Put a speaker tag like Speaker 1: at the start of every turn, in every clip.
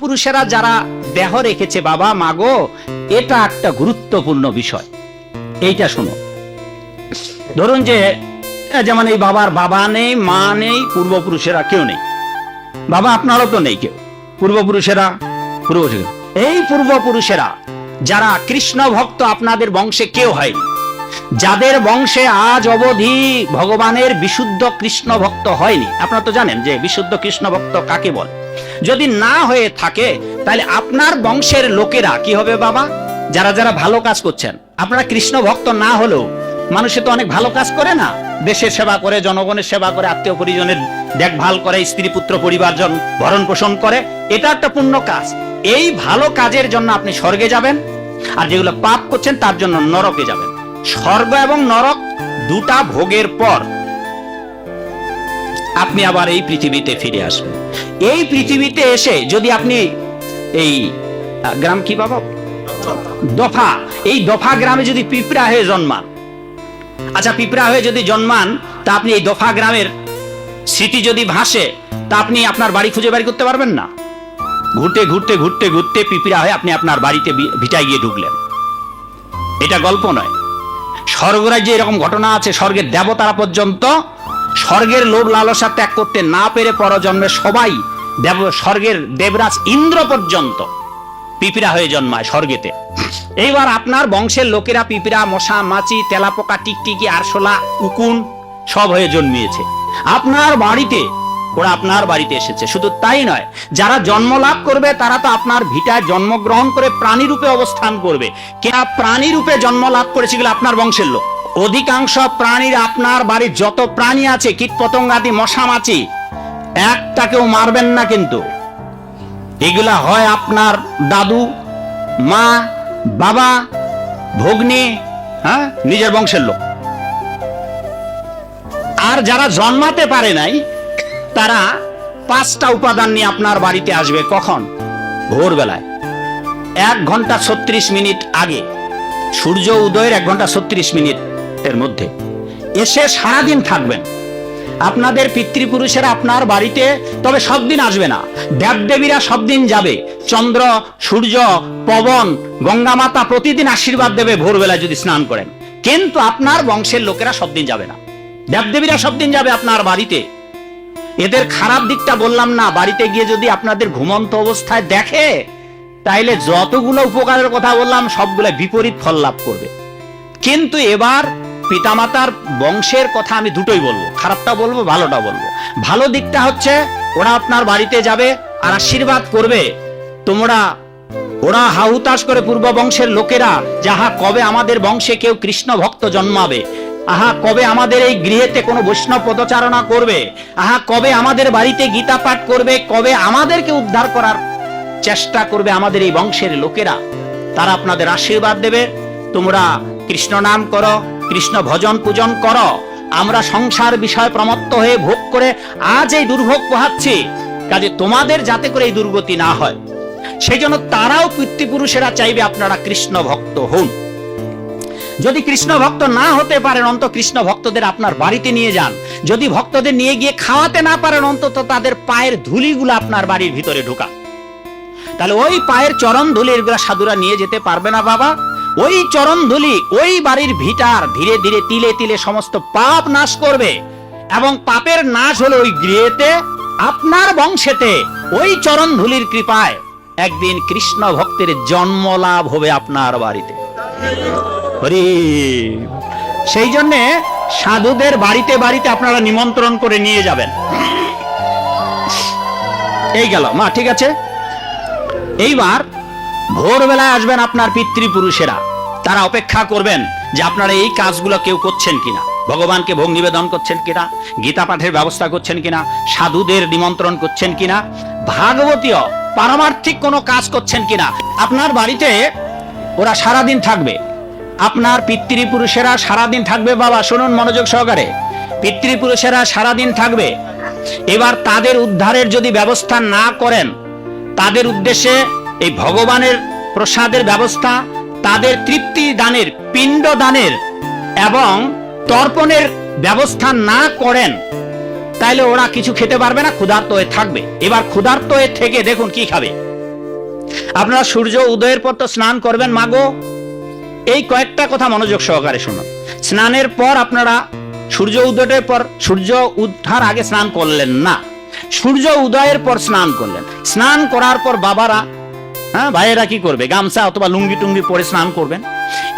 Speaker 1: পূর্বপুরুষেরা যারা দেহ রেখেছে, বাবা মাগো এটা একটা গুরুত্বপূর্ণ বিষয়। এইটা শোনো। ধরুন যে যেমন এই বাবার বাবা নেই, মা নেই, পূর্বপুরুষেরা কেউ নেই। বাবা আপনারও তো নেই কেউ। পূর্বপুরুষেরা পূর্বপুরুষ এই পূর্বপুরুষেরা, যারা কৃষ্ণ ভক্ত আপনাদের বংশে কেউ হয়নি, যাদের বংশে আজ অবধি ভগবানের বিশুদ্ধ কৃষ্ণ ভক্ত হয়নি, আপনারা তো জানেন যে বিশুদ্ধ কৃষ্ণ ভক্ত কাকে বলে? যদি না হয়ে থাকে, তাহলে আপনার বংশের লোকেরা কি হবে বাবা? যারা যারা ভালো কাজ করছেন, আপনারা কৃষ্ণ ভক্ত না হলেও মানুষে তো অনেক ভালো কাজ করে না। দেশের সেবা করে, জনগণের সেবা করে, আত্মীয় পরিজনের দেখভাল করে, স্ত্রী, পুত্র, পরিবারজন ভরণ পোষণ করে, এটা একটা পুণ্য কাজ। এই ভালো কাজের জন্য আপনি স্বর্গে যাবেন, আর যেগুলো পাপ করছেন তার জন্য নরকে যাবেন। স্বর্গ এবং নরক দুটা ভোগের পর আপনি আবার এই পৃথিবীতে ফিরে আসবেন। এই পৃথিবীতে এসে যদি আপনি এই গ্রাম কি বাবা? দফা। এই দফা গ্রামে যদি পিঁপড়া হয়ে জন্মান। আচ্ছা পিঁপড়া হয়ে যদি জন্মান, তা আপনি এই দফা গ্রামের স্মৃতি যদি ভাসে, তা আপনি আপনার বাড়ি খুঁজে বাড়ি করতে পারবেন না? ঘুরতে ঘুরতে ঘুরতে ঘুরতে পিঁপড়া হয়ে আপনি আপনার বাড়িতে ভিটায় গিয়ে ঢুকলেন। এটা গল্প নয়। স্বর্গরাজ্যে এরকম ঘটনা আছে, স্বর্গের দেবতারা পর্যন্ত স্বর্গের লোভ লালসা ত্যাগ করতে না পেরে পরজন্মে সবাই দেব, স্বর্গের দেবরাজ ইন্দ্র পর্যন্ত পিপিরা হয়ে জন্মায় স্বর্গেতে। এইবার আপনার বংশের লোকেরা পিপিরা মশা, মাছি, তেলাপোকা, টিকটিকি, আরশোলা, উকুন সব হয়ে জন্মিয়েছে। আপনার বাড়িতে, ওরা আপনার বাড়িতে এসেছে। শুধু তাই নয়, যারা জন্ম লাভ করবে, তারা তো আপনার ভিটায় জন্মগ্রহণ করে প্রাণী রূপে অবস্থান করবে। কে প্রাণী রূপে জন্ম লাভ করেছে এগুলো আপনার বংশের লোক? অধিকাংশ প্রাণীর আপনার বাড়ির যত প্রাণী আছে কীট পতঙ্গাদি মশা, মাছি একটাকেও মারবেন না কিন্তু। এগুলা হয় আপনার দাদু, মা, বাবা, ভগ্নী হ্যাঁ নিজের বংশের লোক। আর যারা জন্মাতে পারে নাই, তারা পাঁচটা উপাদান নিয়ে আপনার বাড়িতে আসবে কখন? ভোরবেলায়। এক ঘণ্টা ছত্রিশ মিনিট আগে। সূর্য উদয়ের এক ঘণ্টা ছত্রিশ মিনিটের মধ্যে। এসে সারাদিন থাকবেন। আপনাদের পিতৃপুরুষেরা আপনার বাড়িতে, তবে সব দিন আসবে না। দেবদেবীরা সব দিন যাবে। চন্দ্র, সূর্য, পবন গঙ্গা মাতা প্রতিদিন আশীর্বাদ দেবে ভোরবেলায় যদি স্নান করেন। কিন্তু আপনার বংশের লোকেরা সব দিন যাবে না। দেবদেবীরা সব দিন যাবে আপনার বাড়িতে। এদের খারাপ দিকটা বললাম না। বাড়িতে গিয়ে যদি আপনাদের ঘুমন্ত অবস্থায় দেখে, তাইলে যতগুলো উপকারের কথা বললাম সবগুলো বিপরীত ফল লাভ করবে। কিন্তু এবার পিতামাতার বংশের কথা আমি দুটোই বলব। খারাপটা বলব, ভালোটা বলব। ভালো দিকটা হচ্ছে, ওরা আপনার বাড়িতে যাবে আর আশীর্বাদ করবে। তোমরা, ওরা হাহুতাশ করে পূর্ব বংশের লোকেরা যাহা কবে আমাদের বংশে কেউ কৃষ্ণ ভক্ত জন্মাবে? আহা, কবে আমাদের এই গৃহেতে কোনো বৈষ্ণব পদচারণা করবে? আহা, কবে আমাদের বাড়িতে গীতা পাঠ করবে? কবে আমাদেরকে উদ্ধার করার চেষ্টা করবে আমাদের এই বংশের লোকেরা? তারা আপনাদের আশীর্বাদ দেবে। তোমরা কৃষ্ণ নাম করো, কৃষ্ণ ভজন পূজন করো। আমরা সংসার বিষয় প্রমত্ত হয়ে ভোগ করে আজ এই দুর্ভোগ পোহাচ্ছি। কাজে তোমাদের যাতে করে এই দুর্গতি না হয়। সেই জন্য তারাও পিতৃপুরুষেরা চাইবে আপনারা কৃষ্ণ ভক্ত হন। যদি কৃষ্ণ ভক্ত না হতে পারেন অন্ত কৃষ্ণ ভক্তদের আপনার বাড়িতে নিয়ে যান। যদি ভক্তদের নিয়ে গিয়ে খাওয়াতে না পারেন, অন্তত তাদের পায়ের ধুলিগুলো আপনার বাড়ির ভিতরে ঢোকা তাহলে ওই পায়ের চরণ ধুলি এগুলো সাধুরা নিয়ে যেতে পারবে না বাবা। ওই চরণ ধুলি ওই বাড়ির ভিটার ধীরে ধীরে তিলে তিলে সমস্ত পাপ নাশ করবে এবং পাপের নাশ হলো ওই গৃহেতে, আপনার বংশেতে। ওই চরণ ধুলির কৃপায় একদিন কৃষ্ণ ভক্তের জন্ম লাভ হবে আপনার বাড়িতে। হরি, সেই জন্যে সাধুদের বাড়িতে বাড়িতে আপনারা নিমন্ত্রণ করে নিয়ে যাবেন। এই গেল, মা, ঠিক আছে? এইবার ভোরবেলায় আসবেন আপনার পিতৃপুরুষেরা। তারা অপেক্ষা করবেন যে আপনারা এই কাজগুলো কেউ করছেন কিনা। ভগবানকে ভোগ নিবেদন করছেন কিনা, গীতা পাঠের ব্যবস্থা করছেন কিনা, সাধুদের নিমন্ত্রণ করছেন কিনা, ভাগবতীয় পারমার্থিক কোনো কাজ করছেন কিনা, আপনার বাড়িতে ওরা সারাদিন থাকবে। আপনার পিতৃপুরুষেরা সারাদিন থাকবে, বাবা, শুনুন মনোযোগ সহকারে। পিতৃপুরুষেরা সারাদিন থাকবে। এবার তাদের উদ্ধারের যদি ব্যবস্থা না করেন, তাদের উদ্দেশ্যে এই ভগবানের প্রসাদের ব্যবস্থা, তাদের তৃপ্তি দানের, পিণ্ড দানের এবং তর্পণের ব্যবস্থা না করেন, তাইলে ওরা কিছু খেতে পারবে না, ক্ষুধার্ত হয়ে থাকবে। এবার ক্ষুধার্ত হয়ে থেকে দেখুন কি খাবে। আপনারা সূর্য উদয়ের পর তো স্নান করবেন মাগো এই কয়েকটা কথা মনোযোগ সহকারে শুনুন। স্নানের পর আপনারা সূর্য উদয়ের পর, সূর্য উঠার আগে স্নান করলেন না। সূর্য উদয়ের পর স্নান করলেন। স্নান করার পর বাবারা হ্যাঁ ভাইয়েরা কি করবে? গামছা অথবা লুঙ্গি টুঙ্গি পরে স্নান করবেন।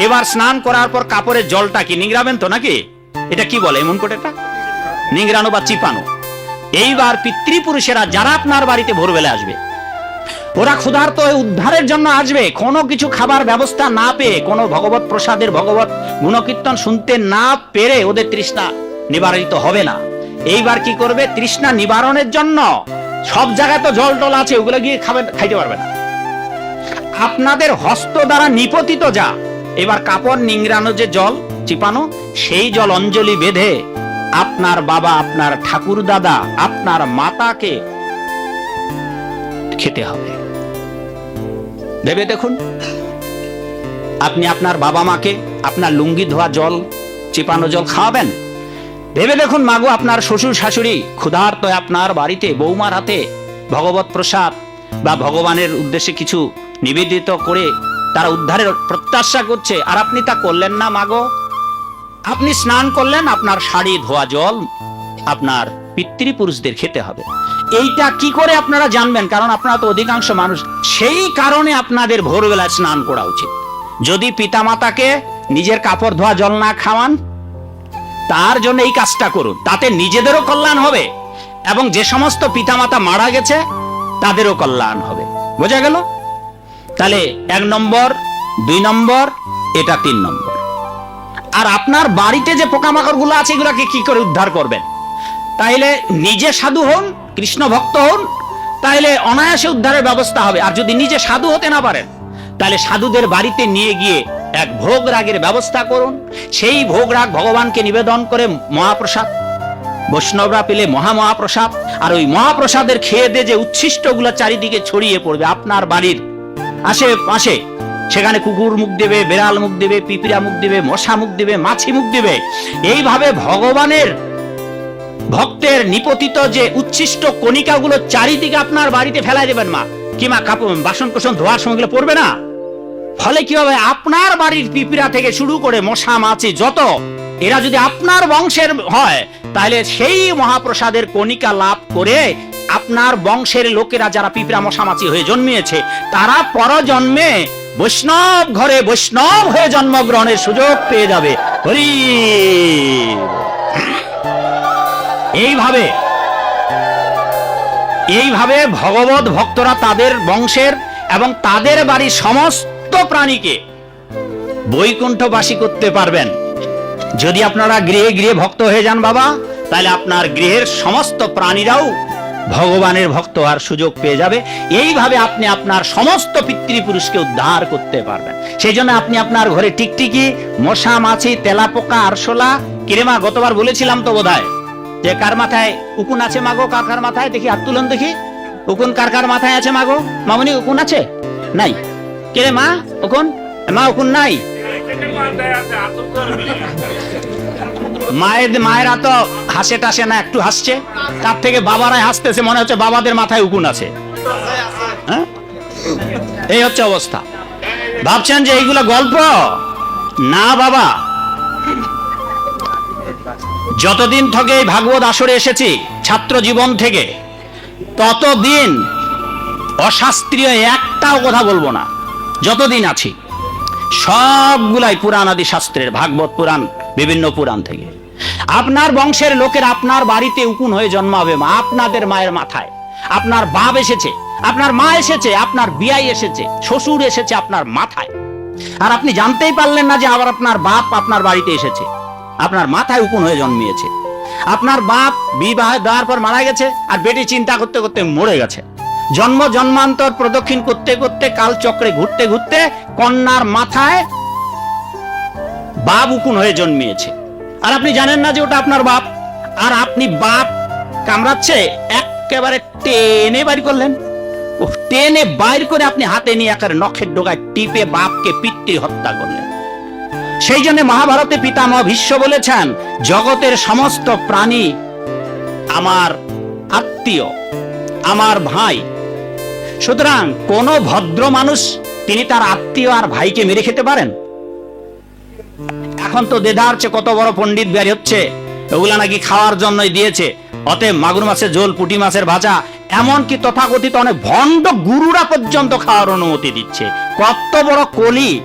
Speaker 1: এবার স্নান করার পর কাপড়ের জলটা কি নিংড়াবেন তো নাকি? এটা কি বলে এমন করে এটা নিংড়ানো বা চিপানো। এইবার পিতৃপুরুষেরা যারা আপনার বাড়িতে ভোরবেলা আসবে, ওরা ক্ষুধার্ত হয়ে উদ্ধারের জন্য আসবে। কোনো কিছু খাবার ব্যবস্থা না পেয়ে, কোনো ভগবত প্রসাদের, ভগবত গুণকীর্তন শুনতে না পেরে ওদের তৃষ্ণা নিবারিত হবে না। এইবার কি করবে? তৃষ্ণা নিবারণের জন্য সব জায়গায় তো জল টল আছে, ওগুলো গিয়ে খাবেন খাইতে পারবে না। আপনাদের হস্ত দ্বারা নিপতিত যা। এবার কাপড় নিংড়ানো যে জল, চিপানো, সেই জল অঞ্জলি বেঁধে আপনার বাবা, আপনার ঠাকুর দাদা, আপনার মাতাকে খেতে হবে। ভেবে দেখুন, আপনি আপনার বাবা মাকে আপনার লুঙ্গি ধোয়া জল, চিপানো জল খাওয়াবেন? ভেবে দেখুন, মাগো, আপনার শ্বশুর শাশুড়ি ক্ষুধার্ত আপনার বাড়িতে, বৌমার হাতে ভগবত প্রসাদ বা ভগবানের উদ্দেশ্যে কিছু নিবেদিত করে তারা উদ্ধারের প্রত্যাশা করছে। আর আপনি তা করলেন না মাগো আপনি স্নান করলেন, আপনার শাড়ি ধোয়া জল, আপনার পিতৃপুরুষদের খেতে হবে। এইটা কি করে আপনারা জানবেন? কারণ আপনারা তো অধিকাংশ মানুষ। সেই কারণে আপনাদের ভোরবেলায় স্নান করা উচিত। যদি পিতামাতাকে নিজের কাপড় ধোয়া জল না খাওয়ান, তার জন্য এই কাজটা করুন। তাতে নিজেদেরও কল্যাণ হবে। এবং যে সমস্ত পিতামাতা মারা গেছে তাদেরও কল্যাণ হবে। বোঝা গেল? তাহলে এক নম্বর, দুই নম্বর, এটা তিন নম্বর। আর আপনার বাড়িতে যে পোকামাকড়গুলো আছে, এগুলোকে কি করে উদ্ধার করবেন? তাইলে নিজে সাধু হন, কৃষ্ণ ভক্ত হন, তাইলে অনায়াসে উদ্ধারের ব্যবস্থা হবে। আর যদি নিজে সাধু হতে না পারেন তাহলে সাধুদের বাড়িতে নিয়ে গিয়ে এক ভোগ রাগের ব্যবস্থা করুন। সেই ভোগ রাগ ভগবানকে নিবেদন করে মহাপ্রসাদ বৈষ্ণবরা পেলে মহা মহাপ্রসাদ আর ওই মহাপ্রসাদের খেয়ে দিয়ে যে উচ্ছিষ্টগুলো চারিদিকে ছড়িয়ে পড়বে আপনার বাড়ির আশেপাশে, সেখানে কুকুর মুখ দেবে, বেড়াল মুখ দেবে পিপিরা মুখ দেবে, মশা মুখ দেবে, মাছি মুখ দেবে, এইভাবে ভগবানের ভক্তের নিপতিত যে উচ্ছিষ্ট কণিকাগুলো চারিদিকে আপনার বাড়িতে ফেলাই দেবেন মা কিমা বাসন কোসন ধোয়ার সময় এগুলো পড়বে না? ফলে কি হবে? আপনার বাড়ির পিপিরা থেকে শুরু করে মশা, মাছি, যত, এরা যদি আপনার বংশের হয় তাহলে সেই মহাপ্রসাদের কণিকা লাভ করে আপনার বংশের লোকেরা যারা পিঁপড়া মশামাছি হয়ে জন্মিয়েছে, তারা পরজন্মে বৈষ্ণব ঘরে বৈষ্ণব হয়ে জন্মগ্রহণের সুযোগ পেয়ে যাবে। হরি এইভাবে এইভাবে ভগবত ভক্তরা তাদের বংশের এবং তাদের বাড়ির সমস্ত প্রাণীকে বৈকুণ্ঠবাসী করতে পারবেন। যদি আপনারা গৃহে গৃহে ভক্ত হয়ে যান বাবা, তাহলে আপনার গৃহের সমস্ত প্রাণীরাও ভগবানের ভক্ত হওয়ার সুযোগ পেয়ে যাবে। এইভাবে আপনি আপনার সমস্ত পিতৃপুরুষকে উদ্ধার করতে পারবেন। সেই জন্য আপনি আপনার ঘরে টিকটিকি, মশা, মাছি তেলাপোকা আরশোলা, কিরেমা, গতবার বলেছিলাম তো বোধহয়, যে কার মাথায় উকুন আছে মাগো কার কার মাথায়? দেখি, হাত তুলন দেখি। উকুন কার কার মাথায় আছে মাগো? মামনি, উকুন আছে? নাই। কে মা, উকুন? মা, উকুন নাই। মায়ের মায়েরা তো হাসে টাসে না, একটু হাসছে। তার থেকে বাবারাই হাসতেছে, মনে হচ্ছে বাবাদের মাথায় উকুন আছে। হ্যাঁ? এই হচ্ছে অবস্থা। ভাবছেন যে এইগুলো গল্প? না, বাবা। যতদিন থেকে এই ভাগবত আসরে এসেছি, ছাত্র জীবন থেকে, ততদিন অশাস্ত্রীয় একটাও কথা বলব না। যতদিন আছি। সবগুলাই পুরাণ আদি শাস্ত্রের, ভাগবত পুরাণ, বিভিন্ন পুরাণ থেকে। আপনার বংশের লোকের আপনার বাড়িতে উকুন হয়ে জন্মাবে মা, আপনাদের মায়ের মাথায়। আপনার বাপ এসেছে, আপনার মা এসেছে, আপনার বিয়াই এসেছে, শ্বশুর এসেছে আপনার মাথায়। আর আপনি জানতেই পারলেন না যে আবার আপনার বাপ আপনার বাড়িতে এসেছে। আপনার মাথায় উকুন হয়ে জন্মিয়েছে। আপনার বাপ বিবাহ দেওয়ার পর মারা গেছে, আর বেটি চিন্তা করতে করতে মরে গেছে। জন্ম জন্মান্তর প্রদক্ষিণ করতে করতে কাল চক্রে ঘুরতে ঘুরতে কন্যার মাথায় বাপ উকুন হয়ে জন্মিয়েছে। আর আপনি জানেন না যে ওটা আপনার বাপ? আর আপনি বাপ কামড়াচ্ছে, একেবারে টেনে বাড়ি করলেন। ও টেনে বাইর করে আপনি হাতে নিয়ে একেবারে নখের ডোকায় টিপে বাপকে পিতৃ হত্যা করলেন। সেই জন্য মহাভারতে পিতামহ ভীষ্ম বলেছেন, জগতের সমস্ত প্রাণী আমার আত্মীয়, আমার ভাই সুতরাং কোন ভদ্র মানুষ তিনি তার আত্মীয় আর ভাইকে মেরে খেতে পারেন? এখন তো দেদার চেয়ে কত বড় পণ্ডিত বের হচ্ছে। ওগুলা নাকি খাওয়ার জন্যই দিয়েছে। অতএব মাগুর মাছের ঝোল, পুটি মাছের ভাজা, এমনকি তথাকথিত অনেক ভণ্ড গুরুরা পর্যন্ত খাওয়ার অনুমতি দিচ্ছে। কত বড় কলি!